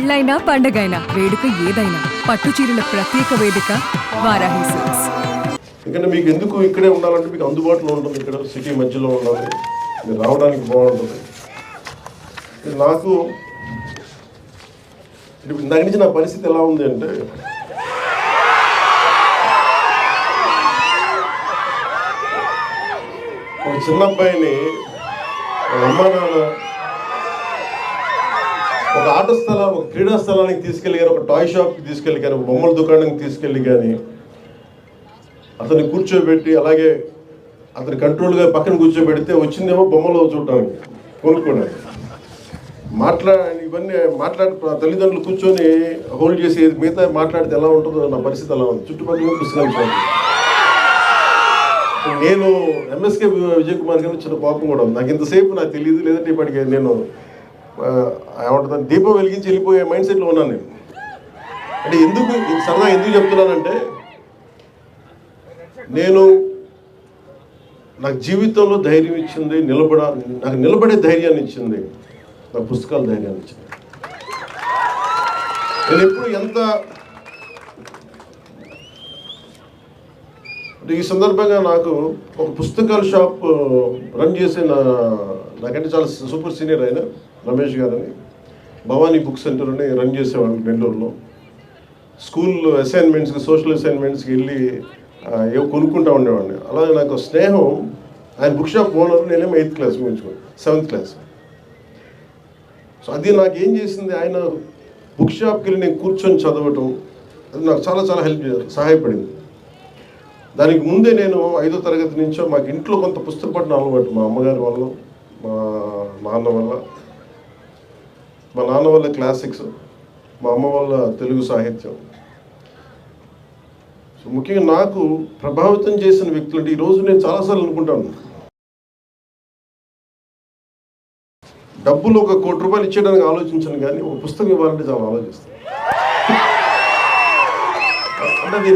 పెళ్ళైనా పండగైనా వేడుక ఏదైనా పట్టు చీరల ప్రత్యేక వేదిక వారాహి సిల్క్స్ ఎందుకంటే మీకు ఎందుకు ఇక్కడే ఉండాలంటే మీకు అందుబాటులో ఉంటుంది ఇక్కడ సిటీ మధ్యలో ఉండాలి. మీరు రావడానికి బాగుంటుంది. ఇది నాకు ఇందాక నుంచి నా పరిస్థితి ఎలా ఉంది అంటే ఒక చిన్న అబ్బాయిని ఒక అమ్మ నాన్న ఒక ఆట స్థలం ఒక క్రీడా స్థలానికి తీసుకెళ్ళి కానీ ఒక టాయ్ షాప్కి తీసుకెళ్ళి కానీ ఒక బొమ్మల దుకాణానికి తీసుకెళ్ళి కానీ అతన్ని కూర్చోబెట్టి అలాగే అతని కంట్రోల్గా పక్కన కూర్చోబెడితే వచ్చిందేమో బొమ్మలో చూడటానికి కొనుక్కోవడానికి మాట్లా ఇవన్నీ మాట్లాడి తల్లిదండ్రులు కూర్చొని హోల్డ్ చేసి మిగతా మాట్లాడితే ఎలా ఉంటుందో నా పరిస్థితి ఎలా ఉంది. చుట్టుపక్కల పుస్తకాలు నేను ఎంఎస్కే విజయ్ కుమార్ గారు చిన్న కోపం కూడా ఉంది. నాకు ఇంతసేపు నాకు తెలియదు లేదంటే ఇప్పటికే నేను ఆ, ఏమంటుంది దీపం వెలిగించి వెళ్ళిపోయే మైండ్ సెట్లో ఉన్నాను నేను. అంటే ఎందుకు సరదా ఎందుకు చెప్తున్నానంటే నేను నాకు జీవితంలో ధైర్యం ఇచ్చింది నిలబడ నాకు నిలబడే ధైర్యాన్ని ఇచ్చింది నా పుస్తకాల ధైర్యాన్ని ఇచ్చింది. నేను ఎప్పుడు ఎంత అంటే ఈ సందర్భంగా నాకు ఒక పుస్తకాల షాప్ రన్ uh, చేసే నా నాకంటే చాలా సూపర్ సీనియర్ అయినా రమేష్ గారని భవానీ బుక్ సెంటర్ అని రన్ చేసేవాళ్ళు నెల్లూరులో. స్కూల్ అసైన్మెంట్స్కి సోషల్ అసైన్మెంట్స్కి వెళ్ళి ఏవో కొనుక్కుంటూ ఉండేవాడిని. అలాగే నాకు స్నేహం ఆయన బుక్ షాప్ ఓనర్ నేనేమో ఎయిత్ క్లాస్ ముగించుకోండి సెవెంత్ క్లాస్. సో అది నాకు ఏం చేసింది ఆయన బుక్ షాప్కి వెళ్ళి నేను కూర్చొని చదవటం అది నాకు చాలా చాలా హెల్ప్ సహాయపడింది. దానికి ముందే నేను ఐదో తరగతి నుంచో మాకు ఇంట్లో కొంత పుస్తక పఠనం అలవాటు మా అమ్మగారి వల్ల మా నాన్న వల్ల. మా నాన్న వాళ్ళ క్లాసిక్స్ మా అమ్మ వాళ్ళ తెలుగు సాహిత్యం. సో ముఖ్యంగా నాకు ప్రభావితం చేసిన వ్యక్తులు అంటే ఈరోజు నేను చాలాసార్లు అనుకుంటాను. డబ్బులు ఒక కోటి రూపాయలు ఇచ్చేయడానికి ఆలోచించను కానీ ఒక పుస్తకం ఇవ్వాలంటే చాలా ఆలోచిస్తాను. అంటే అది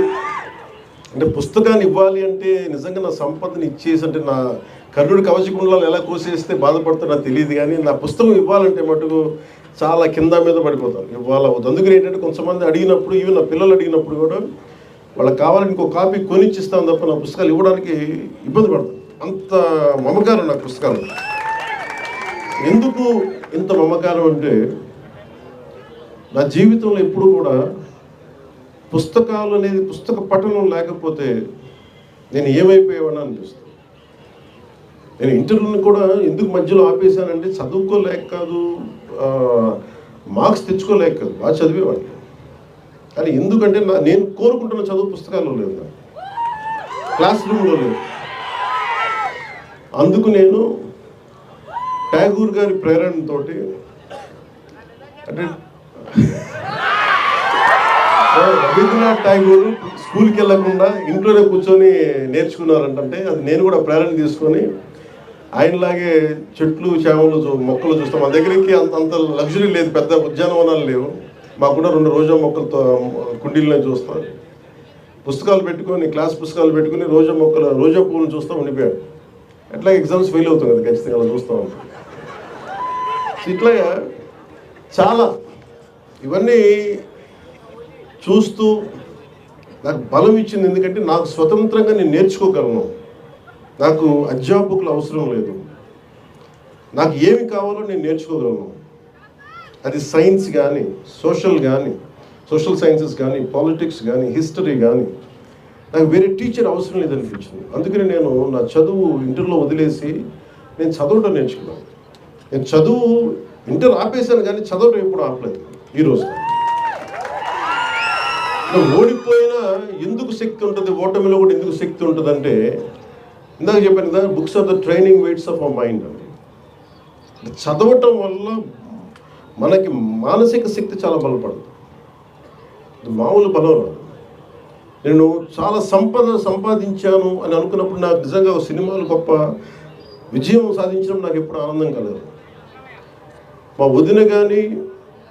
అంటే పుస్తకాన్ని ఇవ్వాలి అంటే నిజంగా నా సంపదని ఇచ్చేసి అంటే నా కర్ణుడి కవచకుండలాలు ఎలా కోసేస్తే బాధపడతా నాకు తెలియదు కానీ నా పుస్తకం ఇవ్వాలంటే మటుకు చాలా కింద మీద పడిపోతాను ఇవ్వాలి అవుతుంది అందుకని ఏంటంటే కొంతమంది అడిగినప్పుడు ఇవి నా పిల్లలు అడిగినప్పుడు కూడా వాళ్ళకి కావాలని ఇంకో కాపీ కొనిచ్చిస్తాను తప్ప నా పుస్తకాలు ఇవ్వడానికి ఇబ్బంది పడతాను అంత మమకారం నా పుస్తకాలు. ఎందుకు ఇంత మమకారం అంటే నా జీవితంలో ఎప్పుడు కూడా పుస్తకాలు అనేది పుస్తక పఠనం లేకపోతే నేను ఏమైపోయేవాడిని అనిపిస్తుంది. నేను ఇంటర్వ్యూని కూడా ఎందుకు మధ్యలో ఆపేశానంటే చదువుకోలేక కాదు మార్క్స్ తెచ్చుకోలేక కాదు బాగా చదివేవాడిని కానీ ఎందుకంటే నా నేను కోరుకుంటున్న చదువు పుస్తకాల్లో లేదు నాకు. క్లాస్ రూమ్లో లేదు అందుకు నేను ట్యాగూర్ గారి ప్రేరణతో అంటే రవీంద్రనాథ్ ఠాగూర్ స్కూల్కి వెళ్ళకుండా ఇంట్లోనే కూర్చొని నేర్చుకున్నారంటే అది నేను కూడా ప్రేరణ తీసుకొని ఆయనలాగే చెట్లు చేమలు మొక్కలు చూస్తాం. మా దగ్గరికి అంత అంత లగ్జరీ లేదు. పెద్ద ఉద్యానవనాలు లేవు. మాకు కూడా రెండు రోజా మొక్కలతో కుండీలనే చూస్తాం. పుస్తకాలు పెట్టుకొని క్లాస్ పుస్తకాలు పెట్టుకొని రోజా మొక్కలు రోజా పువ్వులు చూస్తూ ఉండిపోయాడు ఎట్లా ఎగ్జామ్స్ ఫెయిల్ అవుతుంది కదా ఖచ్చితంగా అలా చూస్తూ. ఉంటాం ఇట్లా చాలా ఇవన్నీ చూస్తూ నాకు బలం ఇచ్చింది. ఎందుకంటే నాకు స్వతంత్రంగా నేను నేర్చుకోగలను. నాకు అధ్యాపకులు అవసరం లేదు. నాకు ఏమి కావాలో నేను నేర్చుకోగలను. అది సైన్స్ కానీ సోషల్ కానీ సోషల్ సైన్సెస్ కానీ పాలిటిక్స్ కానీ హిస్టరీ కానీ నాకు వేరే టీచర్ అవసరం లేదనిపించింది. అందుకని నేను నా చదువు ఇంటర్లో వదిలేసి నేను చదవటం నేర్చుకున్నాను. నేను చదువు ఇంటర్ ఆపేశాను కానీ చదవటం ఎప్పుడు ఆపలేదు ఈరోజు ఓడిపోయినా ఎందుకు శక్తి ఉంటుంది? ఓటమిలో కూడా ఎందుకు శక్తి ఉంటుంది అంటే ఇందాక చెప్పాను కదా books are the training weights of our mind అండి. చదవటం వల్ల మనకి మానసిక శక్తి చాలా బలపడుతుంది. మామూలు బలం రాదు. నేను చాలా సంపద సంపాదించాను అని అనుకున్నప్పుడు నాకు నిజంగా సినిమాలు గొప్ప విజయం సాధించడం నాకు ఎప్పుడు ఆనందం కలదు మా వదిన కానీ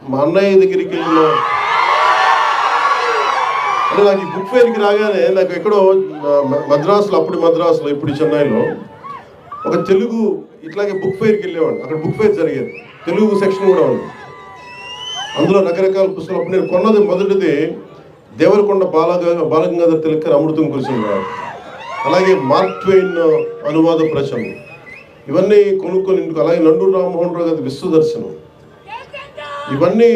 మా అన్నయ్య దగ్గరికి వెళ్ళిన అంటే నాకు ఈ బుక్ ఫెయిర్కి రాగానే నాకు ఎక్కడో మద్రాసులో అప్పుడు మద్రాసులో ఇప్పుడు చెన్నైలో ఒక తెలుగు ఇట్లాగే బుక్ ఫెయిర్కి వెళ్ళేవాడిని. అక్కడ బుక్ ఫెయిర్ జరిగేది. తెలుగు సెక్షన్ కూడా ఉంది. అందులో రకరకాల పుస్తకాలు. అప్పుడు నేను కొన్నది మొదటిది దేవరకొండ బాలగ బాలగంగాధర తిలకర్ అమృతం కురిసిన అలాగే మార్క్ ట్వెయిన్ అనువాద ప్రచనం ఇవన్నీ కొనుక్కొని ఇంటికి అలాగే నండూరు రామ్మోహన్ రావు గారి విశ్వదర్శనం. ఇవన్నీ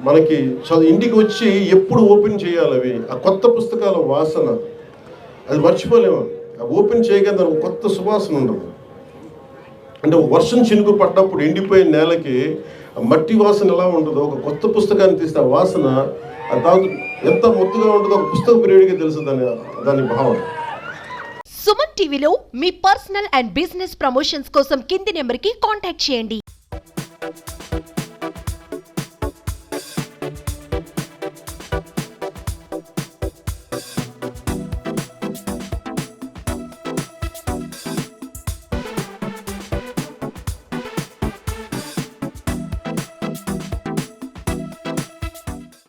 మనకి చదువు ఇంటికి వచ్చి ఎప్పుడు ఓపెన్ చేయాలి అవి? ఆ కొత్త పుస్తకాల వాసన. అది మర్చిపోలేము. ఆ ఓపెన్ చేయగా దానికి కొత్త సువాసన ఉండదు. అంటే వర్షం చినుకు పడ్డప్పుడు ఎండిపోయిన నేలకి ఆ మట్టి వాసన ఎలా ఉంటుందో ఒక కొత్త పుస్తకాన్ని తీస్తే ఆ వాసన దాని ఎంత మొత్తుగా ఉంటుందో ఒక పుస్తక ప్రియుడికి తెలుసు దాని దాని భావన. సుమన్ టీవీలో మీ పర్సనల్ అండ్ బిజినెస్ ప్రమోషన్స్ కోసం కింది నెంబర్కి కాంటాక్ట్ చేయండి.